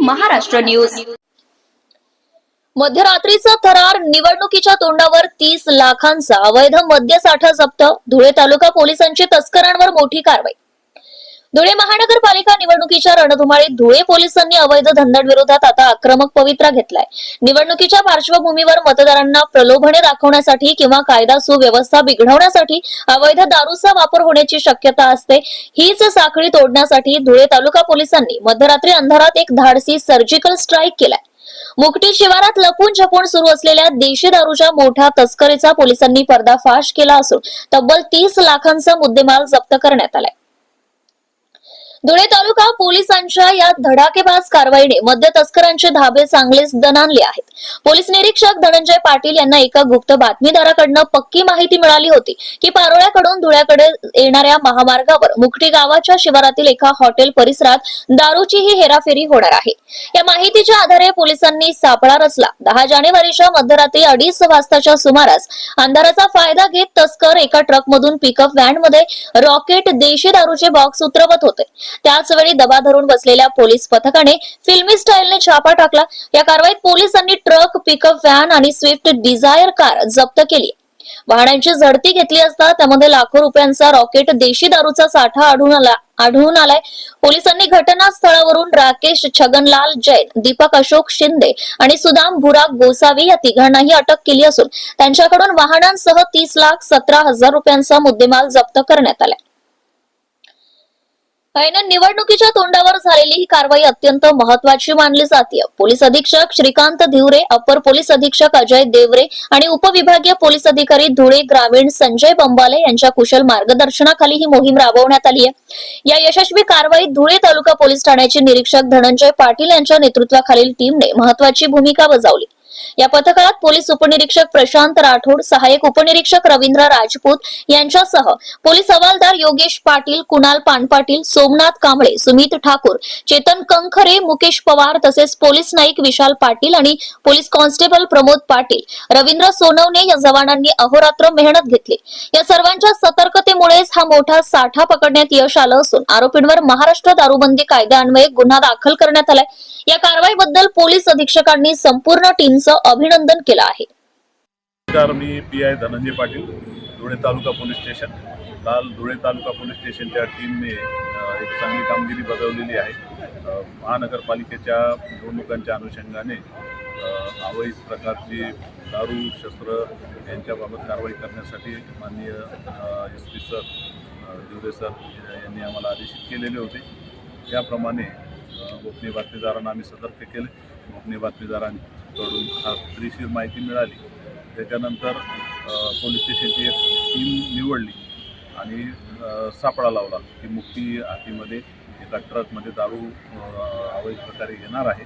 Maharashtra news. मध्यरात्रीचा थरार निवडणुकीच्या तोंडावर तीस लाखांचा अवैध मद्यसाठा जप्त धुळे तालुका पोलिसांची तस्करांवर मोठी कारवाई धुळे महानगरपालिका निवडणुकीच्या रणधुमाळीत धुळे पोलिसांनी अवैध धंद्यांविरोधात आता आक्रमक पवित्रा घेतलाय. निवडणुकीच्या पार्श्वभूमीवर मतदारांना प्रलोभने दाखवण्यासाठी किंवा कायदा सुव्यवस्था बिघडवण्यासाठी अवैध दारूचा वापर होण्याची शक्यता असते हीच साखळी तोडण्यासाठी धुळे तालुका पोलिसांनी मध्यरात्री अंधारात एक धाडसी सर्जिकल स्ट्राईक केलाय. मुकटी शिवारात लपून छपून सुरू असलेल्या देशी दारूच्या मोठ्या तस्करीचा पोलिसांनी पर्दाफाश केला असून तब्बल तीस लाखांचा मुद्देमाल जप्त करण्यात आलाय. धुळे तालुका पोलिसांच्या या धडाकेबाज कारवाईने मद्य तस्करांचे धाबे चांगलेच दणानले आहेत. पोलीस निरीक्षक धनंजय पाटील यांना एका गुप्त बातमीदाराकडनं पक्की माहिती मिळाली होती की पारोळ्याकडून धुळ्याकडे येणाऱ्या महामार्गावर मुकटी गावाच्या शिवारातील एका हॉटेल परिसरात दारूची ही हेराफेरी होणार आहे. या माहितीच्या आधारे पोलिसांनी सापळा रचला. दहा जानेवारीच्या मध्यरात्री अडीच वाजताच्या सुमारास अंधाराचा फायदा घेत तस्कर एका ट्रकमधून पिकअप व्हॅनमध्ये रॉकेट देशी दारूचे बॉक्स उतरवत होते. त्याचवेळी दबा धरून बसलेल्या पोलीस पथकाने फिल्मी स्टाईलने छापा टाकला. या कारवाईत पोलिसांनी ट्रक पिकअप व्हॅन आणि स्विफ्ट डिझायर कार जप्त केली. वाहनांची झडती घेतली असता त्यामध्ये लाखो रुपयांचा रॉकेट देशी दारूचा साठा आढळून आला आढळून आलाय. पोलिसांनी घटनास्थळावरून राकेश छगनलाल जैन दीपक अशोक शिंदे आणि सुदाम भुराग गोसावी या तिघांनाही अटक केली असून त्यांच्याकडून वाहनांसह तीस लाख सतरा हजार रुपयांचा मुद्देमाल जप्त करण्यात आलाय. ऐन निवडणुकीच्या तोंडावर झालेली ही कारवाई अत्यंत महत्वाची मानली जाते. पोलीस अधीक्षक श्रीकांत धिवरे अपर पोलीस अधीक्षक अजय देवरे आणि उपविभागीय पोलीस अधिकारी धुळे ग्रामीण संजय बंबाले यांच्या कुशल मार्गदर्शनाखाली ही मोहीम राबवण्यात आली आहे. या यशस्वी कारवाईत धुळे तालुका पोलीस ठाण्याचे निरीक्षक धनंजय पाटील यांच्या नेतृत्वाखालील टीमने महत्वाची भूमिका बजावली. या पथकात पोलीस उपनिरीक्षक प्रशांत राठोड सहाय्यक उपनिरीक्षक रवींद्र राजपूत यांच्यासह पोलीस हवालदार योगेश पाटील कुणाल पानपाटील सोमनाथ कांबळे सुमित ठाकूर चेतन कंखरे मुकेश पवार तसेच पोलीस नाईक विशाल पाटील आणि पोलीस कॉन्स्टेबल प्रमोद पाटील रवींद्र सोनवणे या जवानांनी अहोरात्र मेहनत घेतली. या सर्वांच्या सतर्कतेमुळेच हा मोठा साठा पकडण्यात यश आलं असून आरोपींवर महाराष्ट्र दारूबंदी कायद्यान्वये गुन्हा दाखल करण्यात आलाय. या कारवाईबद्दल पोलीस अधीक्षकांनी संपूर्ण टीम यांचं अभिनंदन केलं आहे. नमस्कार मी P I Dhananjay Patil Dhule taluka police station. काल धुळे तालुका पोलीस स्टेशनच्या टीमने एक चांगली कामगिरी बजावलेली आहे. महानगरपालिकेच्या निवडणुकांच्या अनुषंगाने अवैध प्रकारची दारू शस्त्र यांच्याबाबत कारवाई करण्यासाठी माननीय S P sir Diware sir यांनी आम्हाला आदेशित केलेले होते. त्याप्रमाणे गोपनीय बातमीदारांना आम्ही सतर्क केले. गोपनीय कडून खात्रीशीर माहिती मिळाली. त्याच्यानंतर पोलीस स्टेशनची एक टीम निवडली आणि सापळा लावला की मुक्ती हातीमध्ये एका ट्रकमध्ये दारू अवैध प्रकारे येणार आहे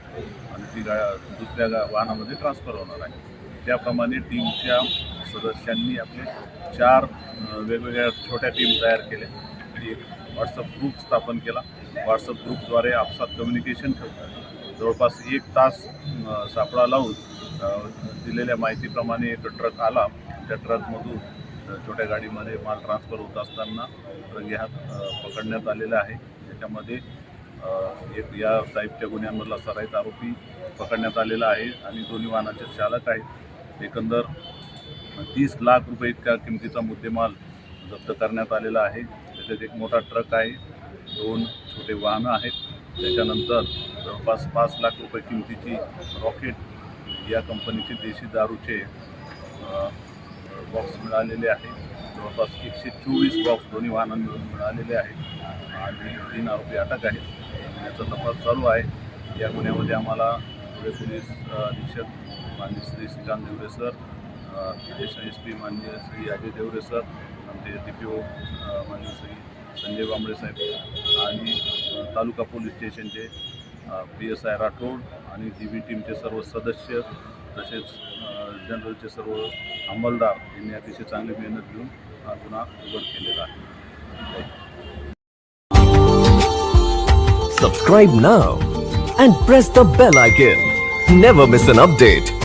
आणि ती गा दुसऱ्या गा वाहनामध्ये ट्रान्सफर होणार आहे. त्याप्रमाणे टीमच्या सदस्यांनी आपले चार वेगवेगळ्या छोट्या टीम तयार केल्या. एक व्हॉट्सअप ग्रुप स्थापन केला. व्हॉट्सअप ग्रुपद्वारे आपसात कम्युनिकेशन ठेवतात. जवळपास एक तास सापळा लावून दिलेल्या माहितीप्रमाणे एक ट्रक आला. त्या ट्रकमधून छोट्या गाडीमध्ये माल ट्रान्सफर होत असताना रंगेहात पकडण्यात आलेला आहे. त्याच्यामध्ये एक या साहेबच्या गुन्ह्यांमधला सराईत आरोपी पकडण्यात आलेला आहे आणि दोन्ही वाहनाचे चालक आहेत. एकंदर तीस लाख रुपये इतक्या किमतीचा मुद्देमाल जप्त करण्यात आलेला आहे. त्याच्यात एक मोठा ट्रक आहे. दोन छोटे वाहनं आहेत. त्याच्यानंतर जवळपास पाच लाख रुपये किमतीची रॉकेट या कंपनीचे देशी दारूचे बॉक्स मिळालेले आहे जवळपास एकशे चोवीस बॉक्स दोन्ही वाहनांमधून मिळालेले आहेत आणि तीन आरोपी अटक आहेत. याचा तपास चालू आहे. या गुन्ह्यामध्ये आम्हाला पुढे पोलीस अधीक्षक माननीय Shri Shrikant Devre sir additional S P माननीय श्री अजय देवरे सर आमचे डी पी ओ माननीय श्री संजय बांबळे साहेब आणि तालुका पोलीस स्टेशनचे पी एस आय राठोड आणि डी व्ही टीमचे सर्व सदस्य तसेच जनरलचे सर्व अंमलदार यांनी अतिशय चांगली मेहनत घेऊन हा गुन्हा उघड केलेला आहे Subscribe now and press the bell icon. Never miss an update.